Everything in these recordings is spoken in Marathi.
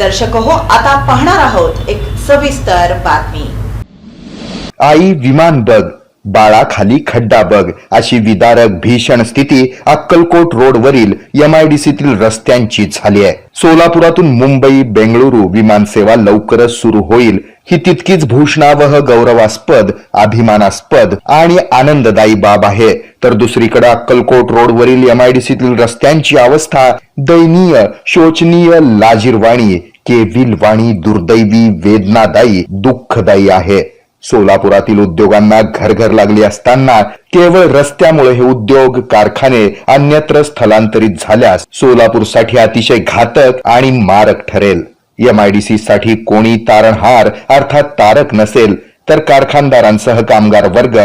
दर्शक हो आता पाहणार आहोत एक सविस्तर बातमी. आई विमान बघ बाळाखाली खड्डा बघ अशी विदारक भीषण स्थिती अक्कलकोट रोडवरील एमआयडीसीतील रस्त्यांची झाली आहे. सोलापुरातून मुंबई बेंगळुरू विमानसेवा लवकरच सुरू होईल. ही तितकीच भूषणावह गौरवास्पद अभिमानास्पद आणि आनंददायी बाब आहे. तर दुसरीकडे अक्कलकोट रोडवरील एमआयडीसीतील रस्त्यांची अवस्था दयनीय शोचनीय लाजीरवाणी केविल वाणी दुर्दैवी वेदनादायी दुःखदायी आहे. सोलापुरातील उद्योगांना घरघर लागली असताना केवळ रस्त्यामुळे हे उद्योग कारखाने अन्यत्र स्थलांतरित झाल्यास सोलापूरसाठी अतिशय घातक आणि मारक ठरेल. एमआयडीसी साठी कोणी तारणहार अर्थात तारक नसेल तर कारखानदारांसह कामगार वर्ग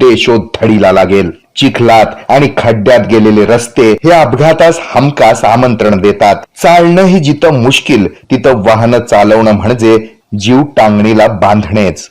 देशोधडीला लागेल. चिखलात आणि खड्ड्यात गेलेले रस्ते हे अपघातास हमखास आमंत्रण देतात. चालणं ही जिथं मुश्किल तिथं वाहनं चालवणं म्हणजे जीव टांगणीला बांधणेच.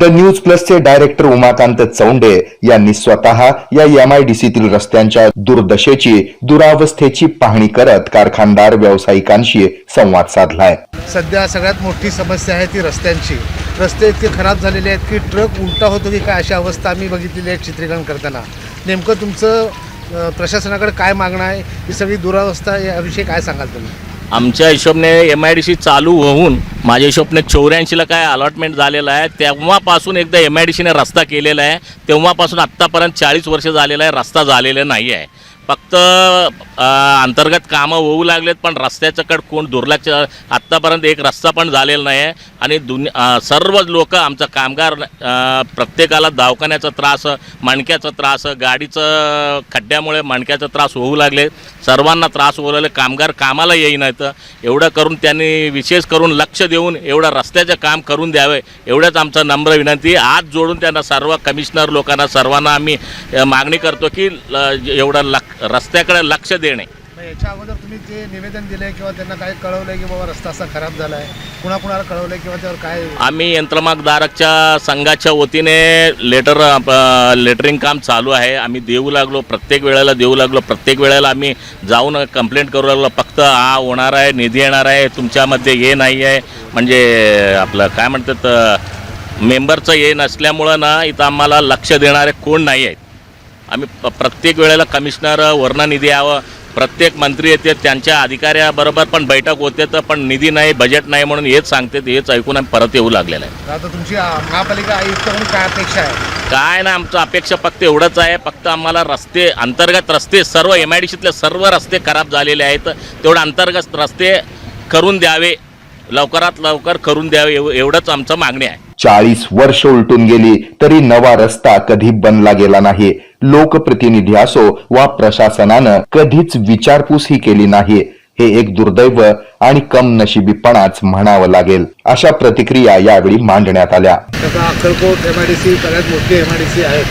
द न्यूज प्लसचे डायरेक्टर उमाकांत चौंडे यांनी स्वतः या एमआयडीसीतील रस्त्यांच्या दुर्दशेची दुरावस्थेची पाहणी करत कारखानदार व्यावसायिकांशी संवाद साधलाय. सध्या सगळ्यात मोठी समस्या आहे ती रस्त्यांची. रस्ते इतके खराब झालेले आहेत की ट्रक उलटा होतो की काय अशी अवस्था आम्ही बघितलेली आहे चित्रीकरण करताना. नेमकं तुमचं प्रशासनाकडे काय मागणं आहे? ही सगळी दुरावस्था याविषयी काय सांगाल तुम्ही? आमच्या हिशोबने एम आय डी सी चालू होऊन माझ्या हिशोबने चौऱ्याऐंशीला काय अलॉटमेंट झालेलं आहे तेव्हापासून एकदा एम आय डी सीने रस्ता केलेला आहे तेव्हापासून आत्तापर्यंत चाळीस वर्ष झालेला आहे रस्ता झालेला नाही आहे फक्त अंतर्गत कामं होऊ लागलेत पण रस्त्याच्याकडे कोण दुर्लक्ष आत्तापर्यंत एक रस्ता पण झालेला नाही आहे आणि दुनिया सर्व लोक आमचा कामगार प्रत्येकाला दवाखान्याचा त्रास मणक्याचा त्रास गाडीचं खड्ड्यामुळे मणक्याचा त्रास होऊ लागले. सर्वांना त्रास होऊ लागले. कामगार कामाला येईनात एवढं करून त्यांनी विशेष करून लक्ष देऊन एवढं रस्त्याचं काम करून द्यावे एवढंच आमचा नम्र विनंती. आज जोडून त्यांना सर्व कमिशनर लोकांना सर्वांना आम्ही मागणी करतो की ल- एवढं लक्ष रस्त्याकडे लक्ष देणे. मग याच्या अगोदर तुम्ही जे निवेदन दिलं किंवा त्यांना काय कळवलं की बाबा रस्ता असा खराब झाला आहे कुणाकुणाला कळवलं किंवा त्यावर काय? आम्ही यंत्रमागधारकच्या संघाच्या वतीने लेटर लेटरिंग काम चालू आहे. आम्ही देऊ लागलो प्रत्येक वेळेला देऊ लागलो. प्रत्येक वेळेला आम्ही जाऊन कंप्लेंट करू लागलो. फक्त हा होणार आहे निधी येणार आहे तुमच्यामध्ये हे नाही आहे. म्हणजे आपलं काय म्हणतात मेंबरचं हे नसल्यामुळं ना इथं आम्हाला लक्ष देणारे कोण नाही आहेत. आम्ही प- प्रत्येक वेळेला कमिशनर वर्ण निधी यावं. प्रत्येक मंत्री येते त्यांच्या अधिकाऱ्याबरोबर पण बैठक होते तर पण निधी नाही बजेट नाही म्हणून हेच सांगते हेच ऐकून आम्ही परत येऊ लागलेलं आहे. आता तुमची आ, महापालिका आयुक्त म्हणून काय अपेक्षा आहे? काय ना आमचं अपेक्षा फक्त एवढंच आहे फक्त आम्हाला रस्ते अंतर्गत रस्ते सर्व एम आय डी सीतले सर्व रस्ते खराब झालेले आहेत तेवढं अंतर्गत रस्ते करून द्यावे लवकरात लवकर करून द्यावे एव एवढंच आमचं मागणी आहे. चाळीस वर्ष उलटून गेली तरी नवा रस्ता कधी बनला गेला नाही. लोकप्रतिनिधी असो वा प्रशासनानं कधीच विचारपूस ही केली नाही. हे एक दुर्दैव आणि कम नशिबीपणाच म्हणावं लागेल. अशा प्रतिक्रिया यावेळी मांडण्यात आल्या. आता Akkalkot M I D C सगळ्यात मोठी एम आय डी सी आहे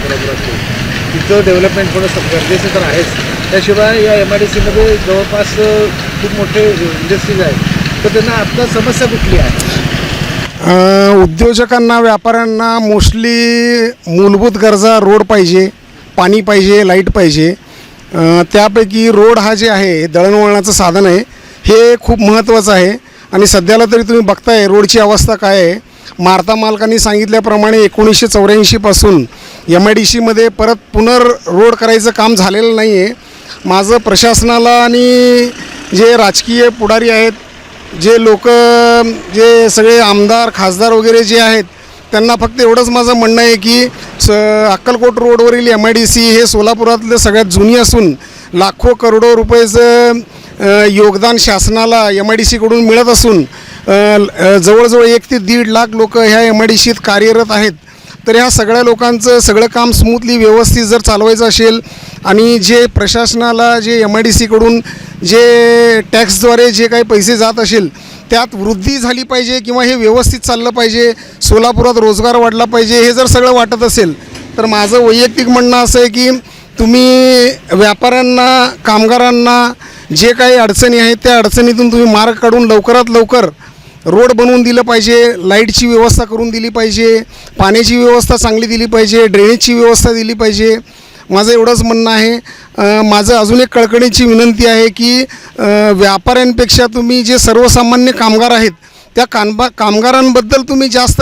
तिथं डेव्हलपमेंट होणं सग- गरजेचं तर आहेच. त्याशिवाय या एम आय डी सीमध्ये जवळपास खूप मोठे इंडस्ट्रीज आहेत. तर त्यांना आता समस्या कुठली आहे? उद्योजकांना व्यापाऱ्यांना मोस्टली मूलभूत गरजा रोड पाहिजे. पाणी पाहिजे लाइट पाहिजे. त्यापैकी रोड हा जे आहे दळणवळणाचं साधन आहे हे खूप महत्त्वाचं आहे. आणि सध्याला तरी तुम्ही बघताय रोडची अवस्था काय आहे? मारता मालकांनी सांगितल्याप्रमाणे एकोणीसशे चौऱ्याऐंशीपासून एम आय डी सीमध्ये परत पुनर रोड करायचं काम झालेलं नाही आहे माझं प्रशासनाला आणि जे राजकीय पुढारी आहेत जे लोक जे सगळे आमदार खासदार वगैरे जे आहेत त्यांना फक्त एवढंच माझं म्हणणं आहे की स अक्कलकोट रोडवरील एम आय डी सी हे सोलापुरातलं सगळ्यात जुनी असून लाखो करोडो रुपयाचं योगदान शासनाला एम आय डी सीकडून मिळत असून जवळजवळ एक ते दीड लाख लोक ह्या एम आय डी सीत कार्यरत आहेत. तर ह्या सगळ्या लोकांचं सगळं काम स्मूथली व्यवस्थित जर चालवायचं असेल आणि जे प्रशासनाला जे एम आय डी सीकडून जे टॅक्सद्वारे जे काही पैसे जात असेल त्यात वृद्धी झाली पाहिजे किंवा हे व्यवस्थित चाललं पाहिजे सोलापुरात रोजगार वाढला पाहिजे हे जर सगळं वाटत असेल तर माझं वैयक्तिक म्हणणं असं आहे की तुम्ही व्यापाऱ्यांना कामगारांना जे काही अडचणी आहेत त्या अडचणीतून तुम्ही मार्ग काढून लवकरात लवकर रोड बनवून दिलं पाहिजे लाईटची व्यवस्था करून दिली पाहिजे पाण्याची व्यवस्था चांगली दिली पाहिजे ड्रेनेजची व्यवस्था दिली पाहिजे. माझं एवढंच म्हणणं आहे. माझं अजून एक कळकळीची विनंती आहे की व्यापाऱ्यांपेक्षा तुम्ही जे सर्वसामान्य कामगार आहेत त्या कामबा कामगारांबद्दल तुम्ही जास्त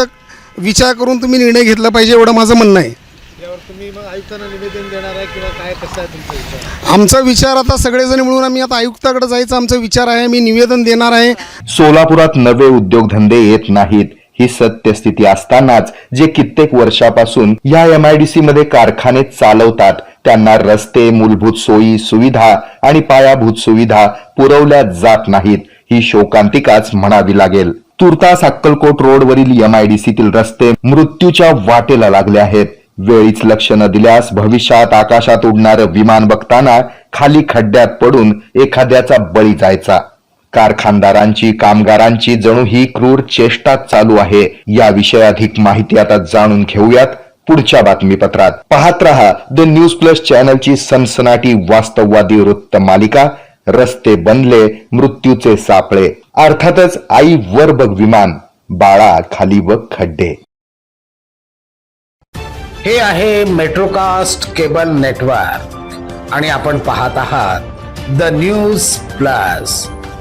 विचार करून तुम्ही निर्णय घेतला पाहिजे एवढं माझं म्हणणं आहे. यावर तुम्ही मग आयुक्तांना निवेदन देणार आहे किंवा काय कसं आहे तुमचा विचार? आमचा विचार आता सगळेजण मिळून आम्ही आता आयुक्ताकडे जायचा आमचा विचार आहे मी निवेदन देणार आहे. सोलापुरात नवे उद्योगधंदे येत नाहीत. ही सत्यस्थिती असतानाच जे कित्येक वर्षापासून या एम आयडीसी मध्ये कारखाने चालवतात त्यांना रस्ते मूलभूत सोयी सुविधा आणि पायाभूत सुविधा पुरवल्या जात नाहीत. ही शोकांतिकाच म्हणावी लागेल. तुर्तास अक्कलकोट रोडवरील एम आयडीसीतील रस्ते मृत्यूच्या वाटेला लागले आहेत. वेळीच लक्ष न दिल्यास भविष्यात आकाशात उडणारं विमान बघताना खाली खड्ड्यात पडून एखाद्याचा बळी जायचा. कारखानदारांची कामगारांची जणू ही क्रूर चेष्टा चालू आहे. याविषयी अधिक माहिती आता जाणून घेऊयात पुढच्या बातमीपत्रात. पाहत रहा द न्यूज प्लस चॅनलची सनसनाटी वास्तववादी वृत्त मालिका रस्ते बनले मृत्यूचे सापळे. अर्थातच आई वर बघ विमान बाळा खाली बघ खड्डे. हे आहे मेट्रोकास्ट केबल नेटवर्क आणि आपण पाहत आहात the news plus